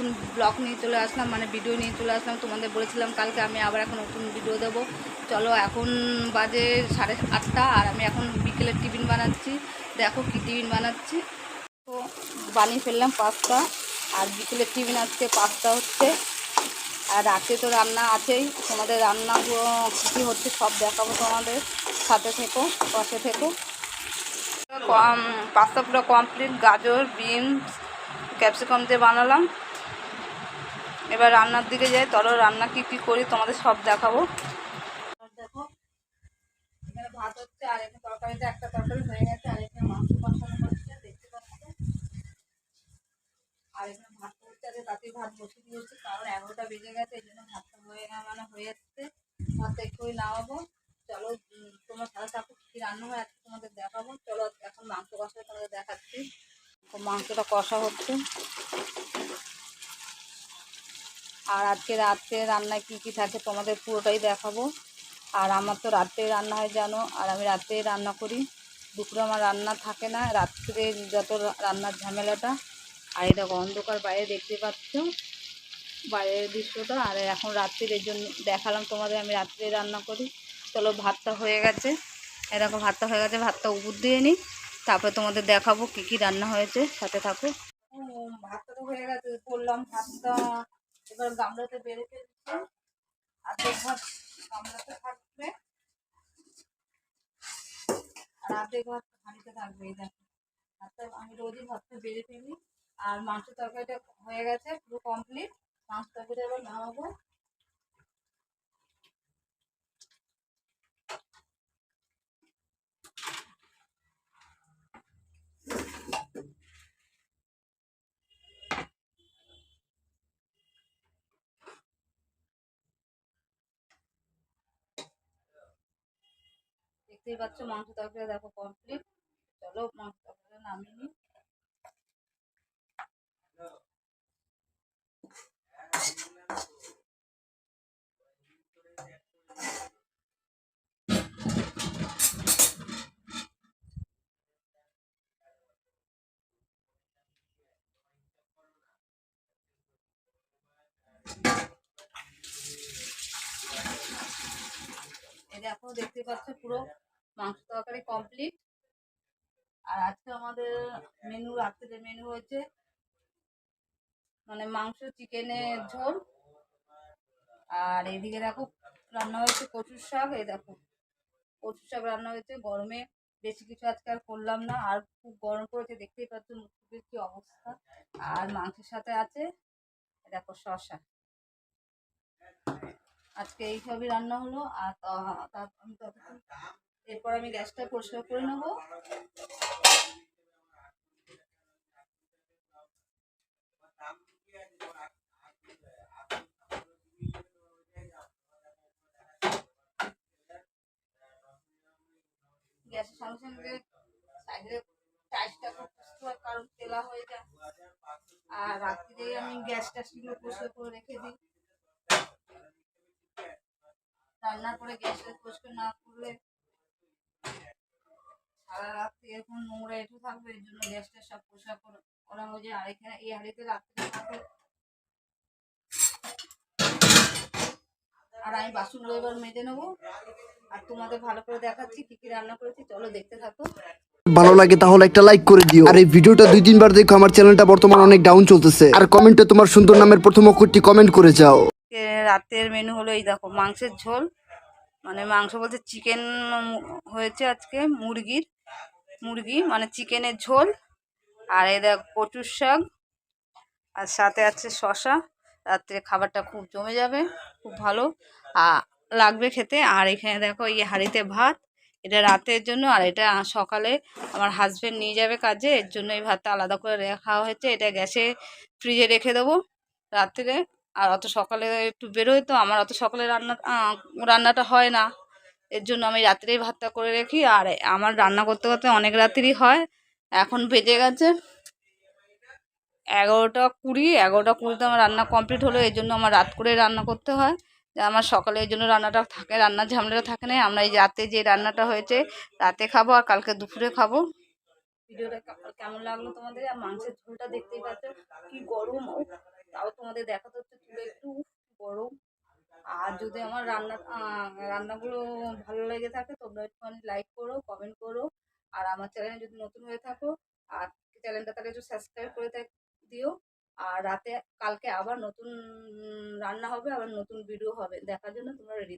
নতুন ব্লগ নিয়ে চলে আসলাম মানে ভিডিও নিয়ে চলে আসলাম। তোমাদের বলেছিলাম কালকে আমি আবার এখন নতুন ভিডিও দেবো। চলো, এখন বাজে সাড়ে আটটা আর আমি এখন বিকেলের টিফিন বানাচ্ছি। দেখো কী টিফিন বানাচ্ছি। তো বানিয়ে ফেললাম পাস্তা। আর বিকেলের টিফিন আজকে পাস্তা হচ্ছে। আর রাতে তো রান্না আছেই। তোমাদের রান্না কী কী হচ্ছে সব দেখাবো তোমাদের। সাথে থেকো, পাশে থেকো। কম, পাস্তা পুরো কমপ্লিট গাজর, বিনস ক্যাপসিকাম দিয়ে বানালাম। এবার রান্নার দিকে যাই। চলো রান্না কি কি করি তোমাদের সব দেখাবো। দেখো, এখানে ভাত হচ্ছে আর এখানে তরকারিতে একটা তরকারি হয়ে গেছে, আর এখানে মাংস দেখতে পাচ্ছ? আর এখানে ভাত ভাত কারণ এগারোটা বেজে গেছে, এই জন্য ভাতটা হয়ে মানে হয়ে যাচ্ছে নামাবো। চলো তোমার কী রান্না হয় তোমাদের দেখাবো। চলো, এখন মাংস কষা তোমাদের দেখাচ্ছি। মাংসটা কষা হচ্ছে। আর আজকে রাত্রে রান্নায় কী কী থাকে তোমাদের পুরোটাই দেখাবো। আর আমার তো রাত্রে রান্না হয়, জানো? আর আমি রাত্রে রান্না করি। দুপুরে আমার রান্না থাকে না, রাত্রে যত রান্নার ঝামেলাটা। আর এটা অন্ধকার বাইরে দেখতে পাচ্ছ? বাইরের দৃশ্যটা। আর এখন রাত্রির, এই জন্য দেখালাম তোমাদের, আমি রাত্রে রান্না করি। চলো, ভাতটা হয়ে গেছে। এরকম ভাতটা হয়ে গেছে, ভাতটা উপর দিয়ে নিই। তারপরে তোমাদের দেখাবো কি কি রান্না হয়েছে। সাথে থাকো। ভাতটা তো হয়ে গেছে করলাম ভাতটা এবার গামলাতে বেড়ে ফেলছি। অর্ধেক ভাত গামলাতে থাকবে। আর অর্ধেক ভাত হাঁড়িতে থাকবে, এই দেখো। ভাতটা আমি রোজই ভাতটা বেড়ে ফেলি। আর মাংস তরকারিটা হয়ে গেছে, পুরো কমপ্লিট মাংস তরকারিটা এবার নামাবো। দেখতেই পাচ্ছ মাংস তরকারি দেখো কমপ্লিট চলো মাংস তরকারিটা নামিয়ে দেখো দেখতে পাচ্ছ পুরো মাংস তরকারি কমপ্লিট আর আজকে আমাদের মেনু রাত্রে মেনু হয়েছে মানে মাংস চিকেনের ঝোল। আর এদিকে দেখো, রান্না হয়েছে কচুর শাক, এই দেখো। কচুর শাক রান্না হয়েছে, গরমে বেশি কিছু আজকে আর করলাম না। আর খুব গরম পড়েছে, দেখতেই পাচ্ছ মুখের কি অবস্থা। আর মাংসের সাথে আছে দেখো শশা আজকে এই সবই রান্না হলো, আর আমি ততক্ষণ এরপর আমি গ্যাসটা পরিষ্কার করে নেব। গ্যাসের সঙ্গে সঙ্গে সাইডে টাইসটা হয়, কারণ তেলা হয়ে যায়। আর রাত্রিরে আমি গ্যাস টাসগুলো পরিষ্কার করে রেখে দিই। রান্নার পরে গ্যাসটা পরিষ্কার না করলে সারা রাত্রি এখন নোংরা এঁটো থাকবে এর জন্য গ্যাসটা সব পরিষ্কার করা- হয়ে যায়। আর এখানে এই হাঁড়িতে রাত্রে থাকে। আর আমি বাসনগুলো এবার মেজে নেব। আর তোমাদের ভালো করে দেখাচ্ছি কি কি রান্না করেছি। চলো দেখতে থাকো। ভালো লাগে তাহলে একটা লাইক করে দিও। আর এই ভিডিওটা দুই তিনবার দেখো আমার চ্যানেলটা বর্তমানে অনেক ডাউন চলতেছে। আর কমেন্টে তোমার সুন্দর নামের প্রথম অক্ষরটি কমেন্ট করে যাও। রাতের মেনু হলো এই দেখো মাংসের ঝোল। মানে মাংস বলতে চিকেন হয়েছে আজকে মুরগির। মুরগি মানে চিকেনের ঝোল, আর এই দেখ কচুর শাক, আর সাথে আছে শশা রাত্রে খাবারটা খুব জমে যাবে, খুব ভালো লাগবে খেতে। আর এখানে দেখো এই হাঁড়িতে ভাত, এটা রাতের জন্য, আর এটা সকালে আমার হাজব্যান্ড নিয়ে যাবে কাজে, এর জন্য এই ভাতটা আলাদা করে রাখা হয়েছে। এটা গ্যাসে ফ্রিজে রেখে দেবো রাত্রে। আর অত সকালে একটু বেরোয় তো, আমার অত সকালে রান্না রান্নাটা হয় না। এর জন্য আমি রাত্রেই ভাতটা করে রাখি। আর আমার রান্না করতে করতে অনেক রাত্রি হয়। এখন বেজে গেছে এগারোটা কুড়ি। এগারোটা কুড়িতে আমার রান্না কমপ্লিট হলো। এই জন্য আমার রাত করে রান্না করতে হয়। যে আমার সকালে এই জন্য রান্নাটা থাকে, রান্নার ঝামেলাটা থাকে না। আমরা এই রাতে যে রান্নাটা হয়েছে, রাতে খাব আর কালকে দুপুরে খাব। ভিডিওটা কেমন লাগল তোমাদের? আর মাংসের ঝোলটা দেখতেই পাচ্ছ, কি গরম। তাও তোমাদের দেখাতে হচ্ছে একটু গরম। আর যদি আমার রান্না রান্নাগুলো ভালো লেগে থাকে, তোমরা একটুখানি লাইক করো কমেন্ট করো। আর আমার চ্যানেলে যদি নতুন হয়ে থাকো, আর চ্যানেলটা তাহলে একটু সাবস্ক্রাইব করে দিও। আর রাতে, কালকে আবার নতুন রান্না হবে, আবার নতুন ভিডিও হবে। দেখার জন্য তোমরা রেডি